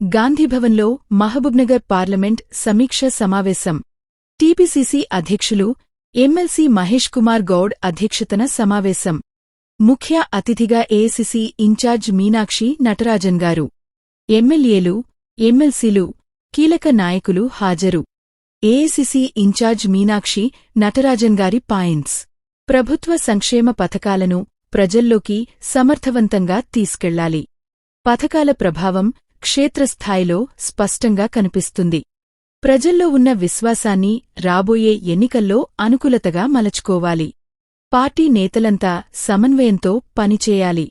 గాంధీభవన్లో Mahabubnagar parliament సమీక్ష సమావేశం. TPCC అధ్యక్షులు ఎమ్మెల్సీ మహేష్ కుమార్ గౌడ్ అధ్యక్షతన సమావేశం. ముఖ్య అతిథిగా ఏఐసిసి ఇన్ఛార్జ్ మీనాక్షి నటరాజన్ గారు. ఎమ్మెల్యేలు ఎమ్మెల్సీలు కీలక నాయకులు హాజరు. ఏఐసిసి ఇన్ఛార్జ్ మీనాక్షి నటరాజన్ గారి పాయింట్స్. ప్రభుత్వ సంక్షేమ పథకాలను ప్రజల్లోకి సమర్థవంతంగా తీసుకెళ్ళాలి. పథకాల ప్రభావం క్షేత్రస్థాయిలో స్పష్టంగా కనిపిస్తుంది. ప్రజల్లో ఉన్న విశ్వాసాన్ని రాబోయే ఎన్నికల్లో అనుకూలతగా మలచుకోవాలి. పార్టీ నేతలంతా సమన్వయంతో పనిచేయాలి.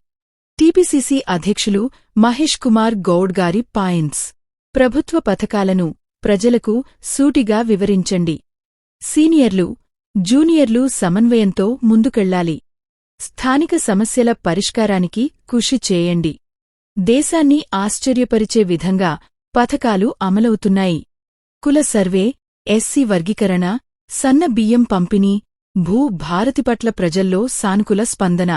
టీపీసీసీ అధ్యక్షులు మహేష్ కుమార్ గౌడ్ గారి పాయింట్స్. ప్రభుత్వ పథకాలను ప్రజలకు సూటిగా వివరించండి. సీనియర్లు జూనియర్లు సమన్వయంతో ముందుకెళ్ళాలి స్థానిక సమస్యల పరిష్కారానికి కృషి చేయండి. దేశాన్ని ఆశ్చర్యపరిచే విధంగా పథకాలు అమలవుతున్నాయి. కుల సర్వే ఎస్సీ వర్గీకరణ సన్న బియ్యం పంపిణీ భూ భారతి పట్ల ప్రజల్లో సానుకూల స్పందన.